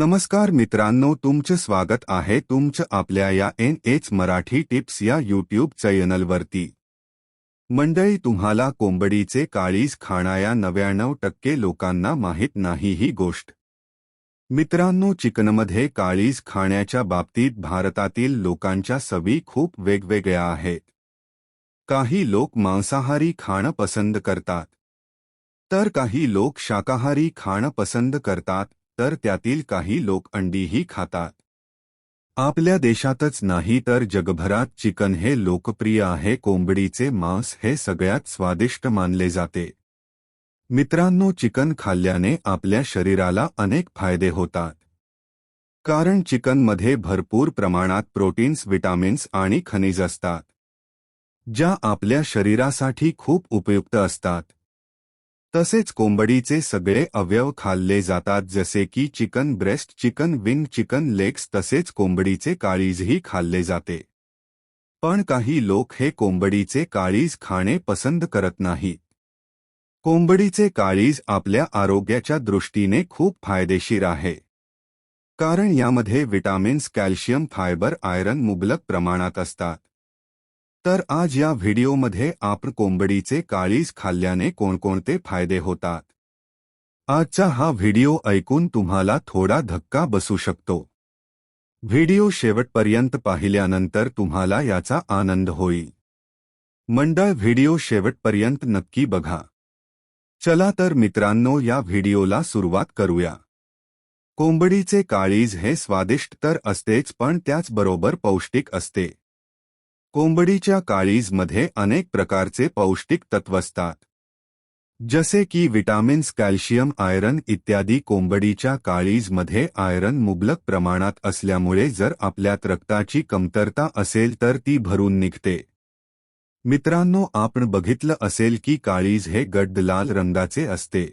नमस्कार मित्रांनो तुमचं स्वागत आहे तुमचं आपल्या या एन एच मराठी टिप्स या यूट्यूब चॅनलवरती. मंडळी तुम्हाला कोंबडीचे काळीज खाणाऱ्या नव्याण्णव टक्के लोकांना माहीत नाही ही गोष्ट. मित्रांनो चिकनमध्ये काळीज खाण्याच्या बाबतीत भारतातील लोकांच्या सवी खूप वेगवेगळ्या आहेत. काही लोक मांसाहारी खाणं पसंत करतात. तर काही लोक शाकाहारी खाणं पसंत करतात तर त्यातील काही लोक अंडीही खातात. आपल्या देशातच नाही तर जगभरात चिकन हे लोकप्रिय आहे कोंबडीचे मांस हे सगळ्यात स्वादिष्ट मानले जाते. मित्रांनो चिकन खाल्ल्याने आपल्या शरीराला अनेक फायदे होतात. कारण चिकनमध्ये भरपूर प्रमाणात प्रोटीन्स विटामिन्स आणि खनिज असतात ज्या आपल्या शरीरासाठी खूप उपयुक्त असतात. तसेच कोंबडीचे सगळे अवयव खाल्ले जातात जसे की chicken breast chicken wing chicken legs तसेच कोंबडीचे काळीजही खाल्ले जाते. पण काही लोक हे कोंबडीचे काळीज खाणे पसंत करत नाहीत. कोंबडीचे काळीज आपल्या आरोग्याच्या दृष्टीने खूप फायदेशीर आहे. कारण यामध्ये विटामिन्स कॅल्शियम फायबर आयरन मुबलक प्रमाणात असतात. तर आज या व्हिडिओमध्ये आपण कोंबडीचे काळीज खाल्ल्याने कोणकोणते फायदे होतात? आजचा हा व्हिडिओ ऐकून तुम्हाला थोडा धक्का बसू शकतो. व्हिडिओ शेवटपर्यंत पाहिल्यानंतर तुम्हाला याचा आनंद होईल. मंडळ व्हिडिओ शेवटपर्यंत नक्की बघा. चला तर मित्रांनो या व्हिडिओला सुरुवात करूया. कोंबडीचे काळीज हे स्वादिष्ट तर असतेच पण त्याचबरोबर पौष्टिक असते. कोंबडीच्या काळीजमध्ये अनेक प्रकारचे पौष्टिक तत्व असतात. जसे की विटामिन्स कॅल्शियम आयरन इत्यादी कोंबडीच्या काळीजमध्ये आयरन मुबलक प्रमाणात असल्यामुळे जर आपल्यात रक्ताची कमतरता असेल तर ती भरून निघते. मित्रांनो आपण बघितलं असेल की काळीज हे गड्ड लाल रंगाचे असते.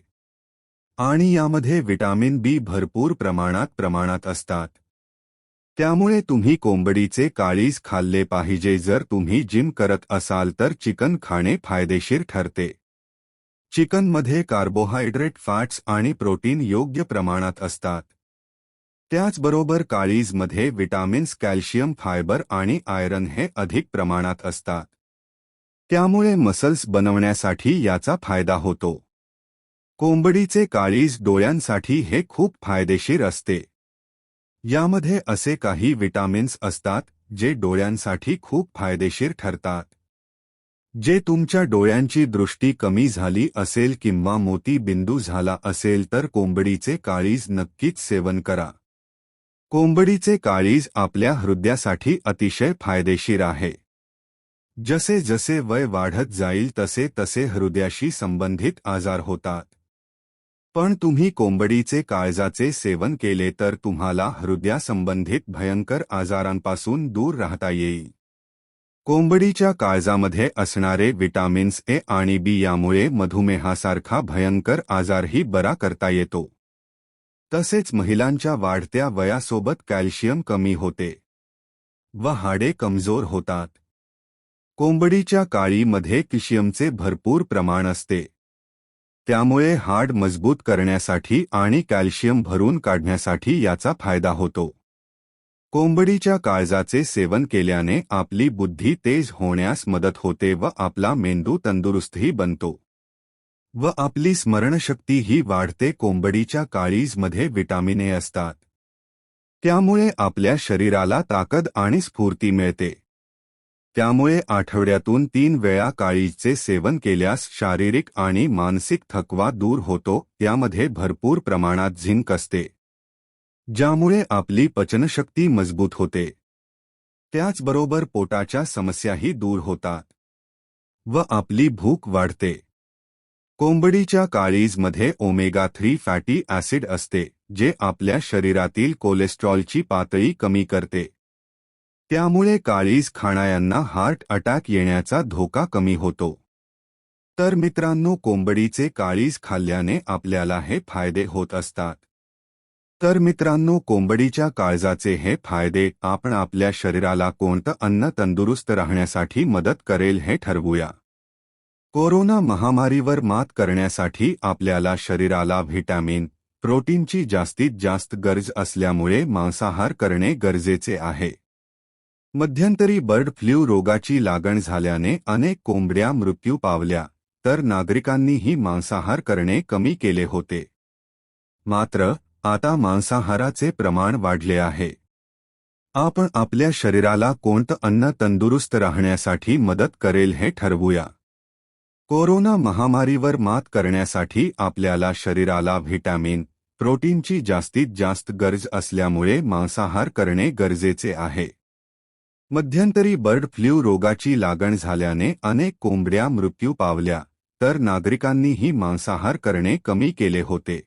आणि यामध्ये विटामिन बी भरपूर प्रमाणात प्रमाणात असतात. त्यामुळे तुम्ही कोंबडीचे काळीज खाल्ले पाहिजे जर तुम्ही जिम करत असाल तर चिकन खाणे फायदेशीर ठरते. चिकनमध्ये कार्बोहायड्रेट फॅट्स आणि प्रोटीन योग्य प्रमाणात असतात. त्याचबरोबर काळीजमध्ये विटामिन्स कॅल्शियम फायबर आणि आयरन हे अधिक प्रमाणात असतात. त्यामुळे मसल्स बनवण्यासाठी याचा फायदा होतो. कोंबडीचे काळीज डोळ्यांसाठी हे खूप फायदेशीर असते. यामध्ये असे काही विटामिन्स असतात जे डोळ्यांसाठी खूप फायदेशीर ठरतात. जे तुमच्या डोळ्यांची दृष्टी कमी झाली असेल किंवा मोती बिंदू झाला असेल तर कोंबडीचे काळीज नक्कीच सेवन करा. कोंबडीचे काळीज आपल्या हृदयासाठी अतिशय फायदेशीर आहे. जसे जसे वय वाढत जाईल तसे तसे हृदयाशी संबंधित आजार होतात. पण तुम्ही कोंबडीचे काळजाचे सेवन केले तर तुम्हाला हृदयासंबंधित भयंकर आजारांपासून दूर राहता येईल. कोंबडीच्या काळजामध्ये असणारे विटामिन्स ए आणि बी यामुळे मधुमेहासारखा भयंकर आजारही बरा करता येतो. तसेच महिलांच्या वाढत्या वयासोबत कॅल्शियम कमी होते व हाडे कमजोर होतात. कोंबडीच्या काळीमध्ये किशियमचे भरपूर प्रमाण असते. त्यामुळे हाड मजबूत करण्यासाठी आणि कॅल्शियम भरून काढण्यासाठी याचा फायदा होतो. कोंबडीच्या काळजाचे सेवन केल्याने आपली बुद्धी तेज होण्यास मदत होते व आपला मेंदू तंदुरुस्तही बनतो. व आपली स्मरणशक्तीही वाढते कोंबडीच्या काळीजमध्ये विटामिने असतात. त्यामुळे आपल्या शरीराला ताकद आणि स्फूर्ती मिळते. त्यामुळे आठवड्यातून तीन वेळा काळीचे सेवन केल्यास शारीरिक आणि मानसिक थकवा दूर होतो त्यामध्ये भरपूर प्रमाणात झिंक असते. ज्यामुळे आपली पचनशक्ती मजबूत होते. त्याचबरोबर पोटाच्या समस्याही दूर होतात. व आपली भूक वाढते. कोंबडीच्या काळीजमध्ये ओमेगा थ्री फॅटी ॲसिड असते जे आपल्या शरीरातील कोलेस्ट्रॉलची पातळी कमी करते. त्यामुळे काळीज खाणायांना हार्ट अटॅक येण्याचा धोका कमी होतो. तर मित्रांनो कोंबडीचे काळीज खाल्ल्याने आपल्याला हे फायदे होत असतात. तर मित्रांनो कोंबडीच्या काळजाचे हे फायदे आपण आपल्या शरीराला कोणतं अन्न तंदुरुस्त राहण्यासाठी मदत करेल हे ठरवूया. कोरोना महामारीवर मात करण्यासाठी आपल्याला शरीराला व्हिटॅमिन प्रोटीनची जास्तीत जास्त गरज असल्यामुळे मांसाहार करणे गरजेचे आहे. मध्यंतरी बर्ड फ्लू रोगाची लागण झाल्याने अनेक कोंबड्या मृत्यू पावल्या तर नागरिकांनीही मांसाहार करणे कमी केले होते. मात्र आता मांसाहाराचे प्रमाण वाढले आहे. आपण आपल्या शरीराला कोणतं अन्न तंदुरुस्त राहण्यासाठी मदत करेल हे ठरवूया. कोरोना महामारीवर मात करण्यासाठी आपल्याला शरीराला व्हिटॅमिन प्रोटीनची जास्तीत जास्त गरज असल्यामुळे मांसाहार करणे गरजेचे आहे. मध्यंतरी बर्ड फ्लू रोगाची लागण झाल्याने अनेक कोंबड्या मृत्यू पावल्या, तर नागरिकांनीही मांसाहार करणे कमी केले होते.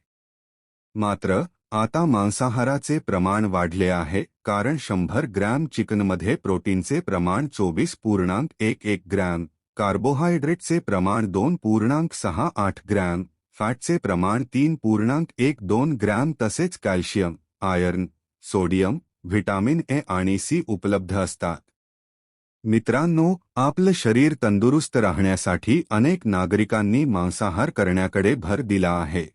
मात्र, आता मांसाहाराचे प्रमाण वाढले आहे, कारण शंभर ग्रॅम चिकनमध्ये प्रोटीनचे प्रमाण चोवीस पूर्णांक एक एक ग्रॅम, कार्बोहायड्रेटचे प्रमाण दोन पूर्णांक सहा आठ ग्रॅम, फॅटचे प्रमाण तीन पूर्णांक एक दोन ग्रॅम तसेच calcium, iron, sodium vitamin A आणि सी उपलब्ध असतात. मित्रांनो आपलं शरीर तंदुरुस्त राहण्यासाठी अनेक नागरिकांनी मांसाहार करण्याकडे भर दिला आहे.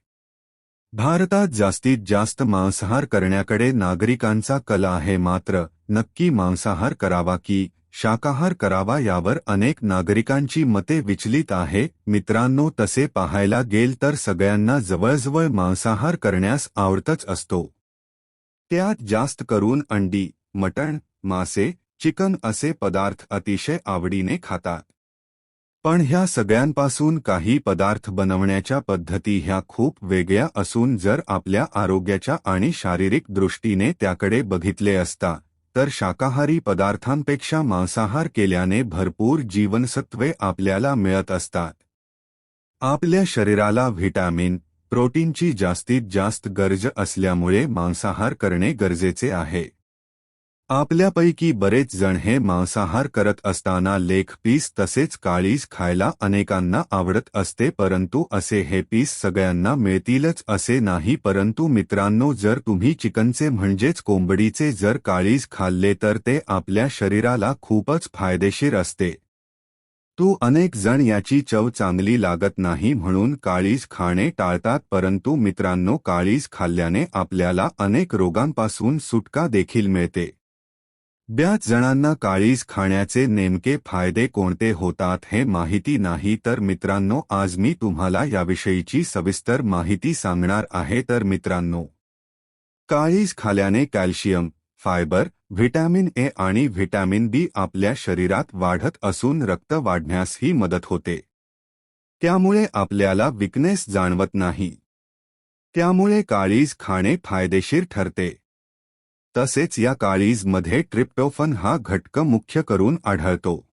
भारतात जास्तीत जास्त मांसाहार करण्याकडे नागरिकांचा कला आहे मात्र नक्की मांसाहार करावा की शाकाहार करावा यावर अनेक नागरिकांची मते विचलित आहे. मित्रांनो तसे पाहायला गेल तर सगळ्यांना जवळजवळ मांसाहार करण्यास आवडतच असतो. त्यात जास्त करून अंडी मटण मासे चिकन असे पदार्थ अतिशय आवडीने खातात. पण ह्या सगळ्यांपासून काही पदार्थ बनवण्याच्या पद्धती ह्या खूप वेगळ्या असून जर आपल्या आरोग्याच्या आणि शारीरिक दृष्टीने त्याकडे बघितले असता तर शाकाहारी पदार्थांपेक्षा मांसाहार केल्याने भरपूर जीवनसत्वे आपल्याला मिळत असतात. आपल्या शरीराला व्हिटॅमिन प्रोटीनची जास्तीत जास्त गरज असल्यामुळे मांसाहार करणे गरजेचे आहे. आपल्यापैकी बरेच जण हे मांसाहार करत असताना लेख पीस तसेच काळीज खायला अनेकांना आवडत असते परंतु असे हे पीस सगळ्यांना मिळतीलच असे नाही परंतु मित्रांनो जर तुम्ही चिकनचे म्हणजेच कोंबडीचे जर काळीज खाल्ले तर ते आपल्या शरीराला खूपच फायदेशीर असते. तू अनेक जण याची चव चांगली लागत नाही म्हणून काळीज खाणे टाळतात परंतु मित्रांनो काळीज खाल्ल्याने आपल्याला अनेक रोगांपासून सुटका देखील मिळते. ब्याच जणांना काळीज खाण्याचे नेमके फायदे कोणते होतात हे माहिती नाही तर मित्रांनो आज मी तुम्हाला याविषयीची सविस्तर माहिती सांगणार आहे. तर मित्रांनो काळीज खाल्याने कॅल्शियम फायबर व्हिटॅमिन ए आणि व्हिटॅमिन बी आपल्या शरीरात वाढत असून रक्त वाढण्यासही मदत होते. त्यामुळे आपल्याला विकनेस जाणवत नाही. त्यामुळे काळीज खाणे फायदेशीर ठरते. तसेच या काळीजमध्ये ट्रिप्टोफन हा घटक मुख्य करून आढळतो.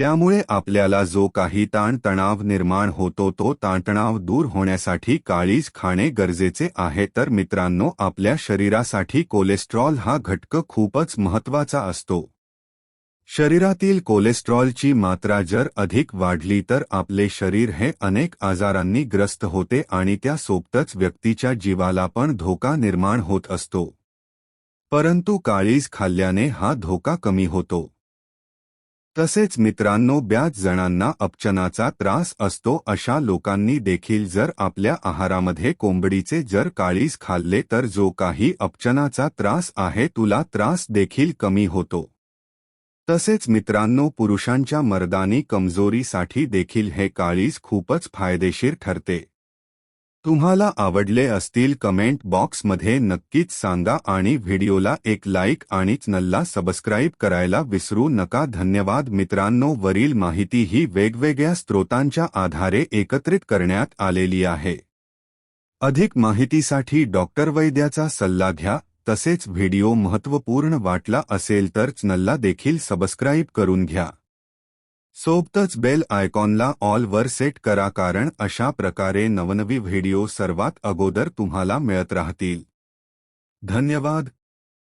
त्यामुळे आपल्याला जो काही ताणतणाव निर्माण होतो तो ताणतणाव दूर होण्यासाठी काळीज खाणे गरजेचे आहे. तर मित्रांनो आपल्या शरीरासाठी कोलेस्ट्रॉल हा घटक खूपच महत्त्वाचा असतो. शरीरातील कोलेस्ट्रॉलची मात्रा जर अधिक वाढली तर आपले शरीर हे अनेक आजारांनी ग्रस्त होते आणि त्यासोबतच व्यक्तीच्या जीवाला पण धोका निर्माण होत असतो. परंतु काळीज खाल्ल्याने हा धोका कमी होतो. तसेच मित्रांनो ब्याच जणांना अपचनाचा त्रास असतो अशा लोकांनी देखील जर आपल्या आहारामध्ये कोंबडीचे जर काळीज खाल्ले तर जो काही अपचनाचा त्रास आहे तुला त्रास देखील कमी होतो. तसेच मित्रांनो पुरुषांच्या मर्दानी कमजोरीसाठी देखील हे काळीज खूपच फायदेशीर ठरते. तुम्हाला आवडले असतील कमेंट बॉक्समध्ये नक्कीच सांगा आणि व्हिडिओला एक लाईक आणि चॅनलला सबस्क्राईब करायला विसरू नका. धन्यवाद मित्रांनो. वरील माहिती ही वेगवेगळ्या स्रोतांच्या आधारे एकत्रित करण्यात आलेली आहे. अधिक माहितीसाठी डॉक्टर वैद्याचा सल्ला घ्या. तसेच व्हिडिओ महत्त्वपूर्ण वाटला असेल तर चॅनलला देखील सबस्क्राईब करून घ्या. सोबतच बेल आयकॉनला ऑलवर सेट करा कारण अशा प्रकारे नवनवी व्हिडिओ सर्वात अगोदर तुम्हाला मिळत राहतील. धन्यवाद.